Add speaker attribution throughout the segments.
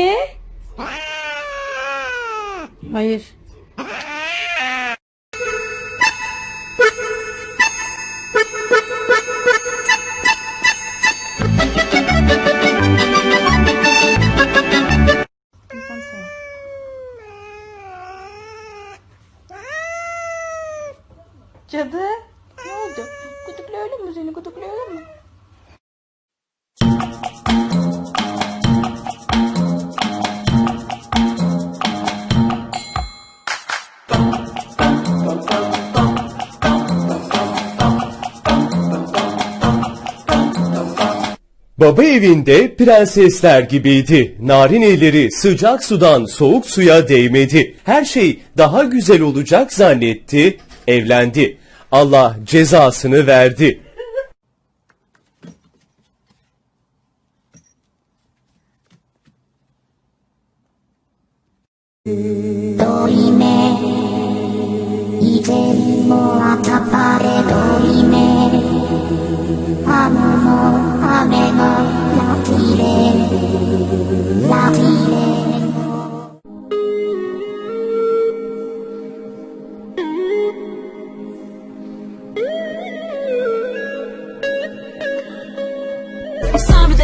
Speaker 1: Niye? Hayır. Cadı. Ne oldu? Gıdıklayalım mı seni? Gıdıklayalım mı?
Speaker 2: Baba evinde prensesler gibiydi. Narin elleri sıcak sudan soğuk suya değmedi. Her şey daha güzel olacak zannetti. Evlendi. Allah cezasını verdi.
Speaker 3: 이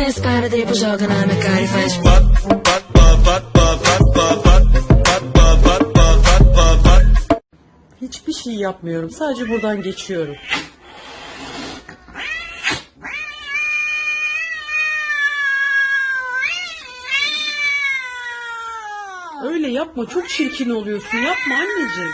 Speaker 3: dance para joga na minha cara e
Speaker 4: faz pat pat pat pat pat pat pat pat pat
Speaker 5: Hiçbir şey yapmıyorum. Sadece buradan geçiyorum. Öyle yapma. Çok çirkin oluyorsun. Yapma anneciğim.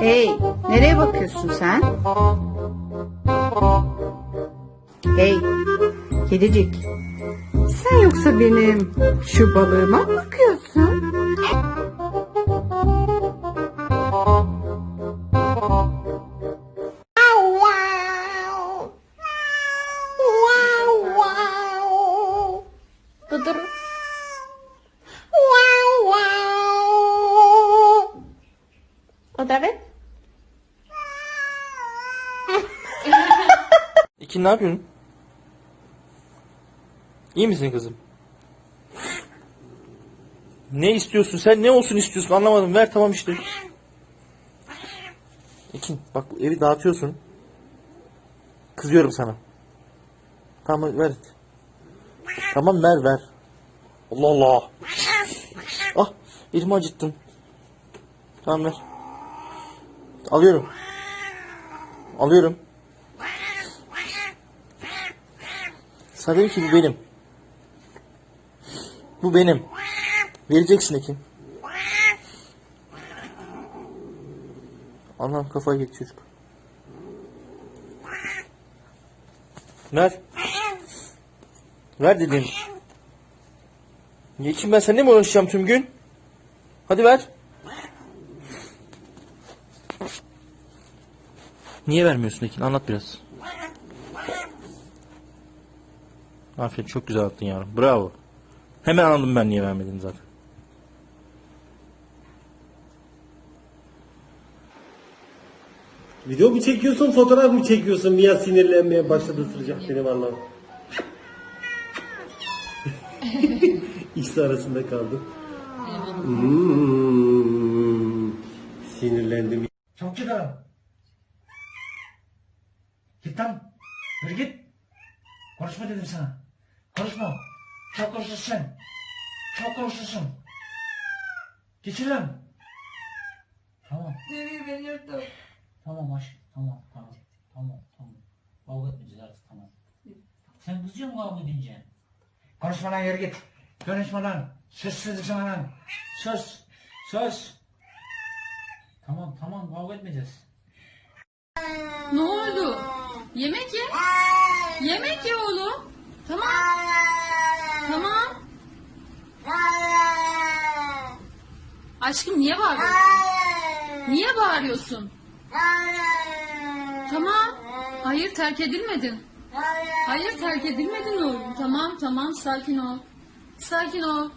Speaker 6: Hey, nereye bakıyorsun sen? Hey, kedicik. Sen yoksa benim şu balığıma
Speaker 7: Ne yapıyorsun? İyi misin kızım? Ne istiyorsun? Sen ne olsun istiyorsun? Anlamadım. Ver tamam işte. Ekin bak evi dağıtıyorsun. Kızıyorum sana. Tamam ver. Tamam ver ver. Allah Allah. Ah elimi acıttın. Tamam ver. Alıyorum. Alıyorum. Sana dedim ki bu benim. Bu benim. Vereceksin Ekin. Allah'ım kafayı yedi çocuk. Ver. Ver dedim. Ekin ben seninle mi uğraşacağım tüm gün? Hadi ver. Niye vermiyorsun Ekin? Anlat biraz. Aferin çok güzel attın yavrum. Bravo. Hemen anladım ben niye vermedin zaten.
Speaker 8: Video mu çekiyorsun, fotoğraf mı çekiyorsun? Mia sinirlenmeye başladı ısıracak seni valla. İkisi arasında kaldım. Hmm, sinirlendim.
Speaker 9: Çabuk git ara. Git lan. Yürü git. Konuşma dedim sana. Konuşma. Çok konuşuyorsun sen. Çok konuşuyorsun. Geçin lan. Tamam.
Speaker 1: Demir beni yırttı.
Speaker 9: Tamam aşk. Tamam tamam. Tamam tamam. Kavga etmeyeceğiz artık tamam. Sen kızıyor musun kavga edince? Konuşma lan yürü git. Konuşma lan. Sana lan. Sus. Sus. Tamam tamam kavga etmeyeceğiz.
Speaker 10: Ne oldu? Yemek ye. Yemek ye oğlum. Tamam. Tamam. Aşkım niye bağırıyorsun? Niye bağırıyorsun? Tamam. Hayır terk edilmedin. Hayır terk edilmedin oğlum. Tamam tamam sakin ol. Sakin ol.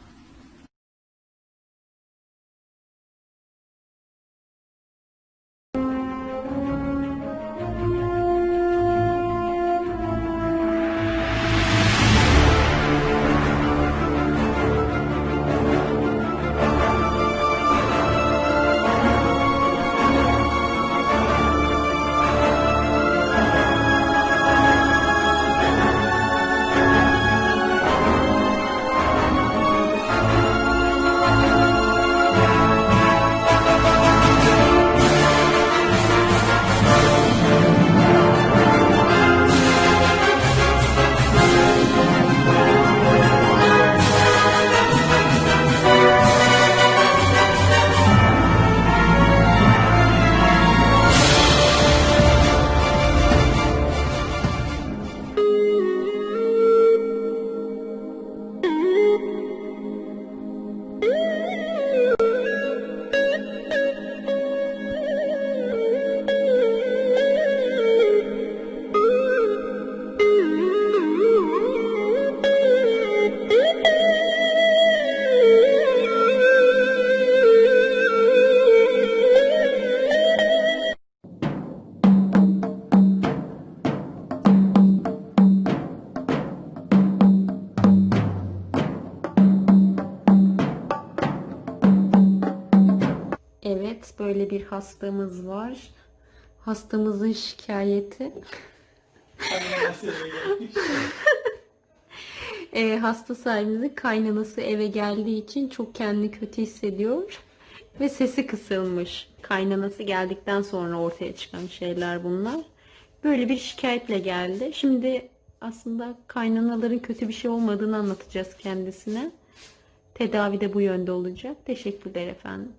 Speaker 1: Evet, böyle bir hastamız var. Hastamızın şikayeti. e, hasta sahibimizin kaynanası eve geldiği için çok kendini kötü hissediyor. Ve sesi kısılmış. Kaynanası geldikten sonra ortaya çıkan şeyler bunlar. Böyle bir şikayetle geldi. Şimdi aslında kaynanaların kötü bir şey olmadığını anlatacağız kendisine. Tedavi de bu yönde olacak. Teşekkürler efendim.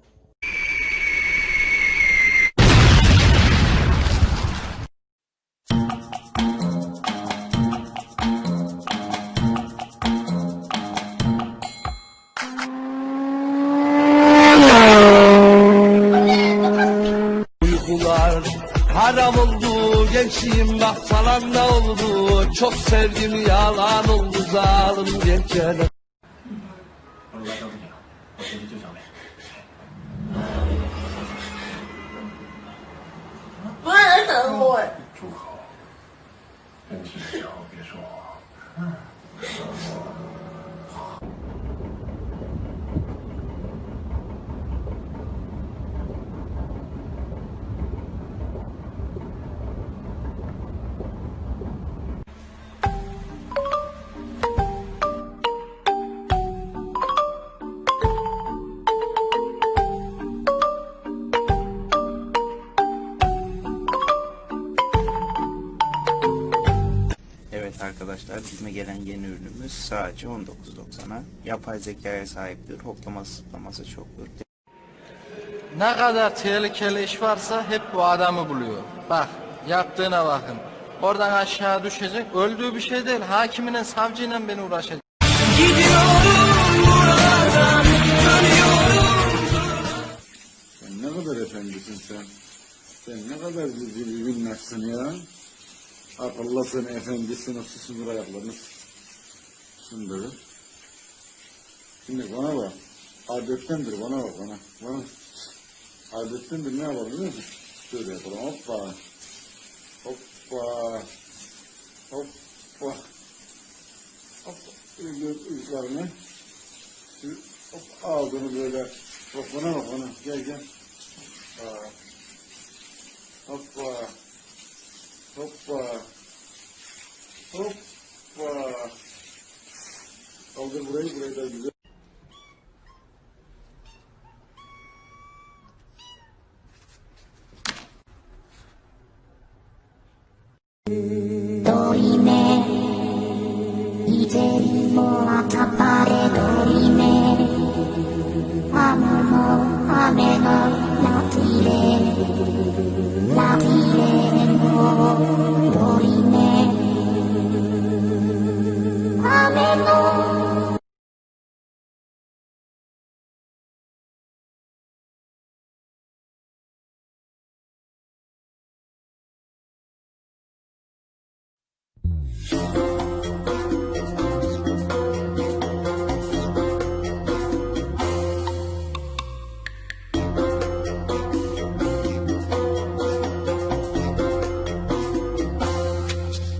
Speaker 11: Gençliğim bak falan da oldu. Çok sevdim yalan oldu zalim gençler
Speaker 12: Evet arkadaşlar bizime gelen yeni ürünümüz sadece 19.90'a. Yapay zekaya sahiptir. Hoplaması zıplaması çoktur.
Speaker 11: Ne kadar tehlikeli iş varsa hep bu adamı buluyor Bak yaptığına bakın Oradan aşağı düşecek öldüğü bir şey değil Hakiminin savcıyla beni uğraşacak
Speaker 13: Sen ne kadar efendisin sen. Sen ne kadar bizi bilmezsin ya. Akıllısın, efendisin, o susun ayaklarını. Şunu böyle. Şimdi bana bak. Adettendir bana bak bana. Bana. Adettendir ne yapalım biliyor musun? Şöyle yapalım. Hoppa. Hoppa. Hoppa. Hoppa. Şu Hop ağzını böyle. Bak bana bak bana. Gel gel. Hoppa. Hoppa. Hoppa. Hoppa. Kaldır burayı, burayı da güzel.
Speaker 3: 아무 뭐 아메가 나티레 Thank you.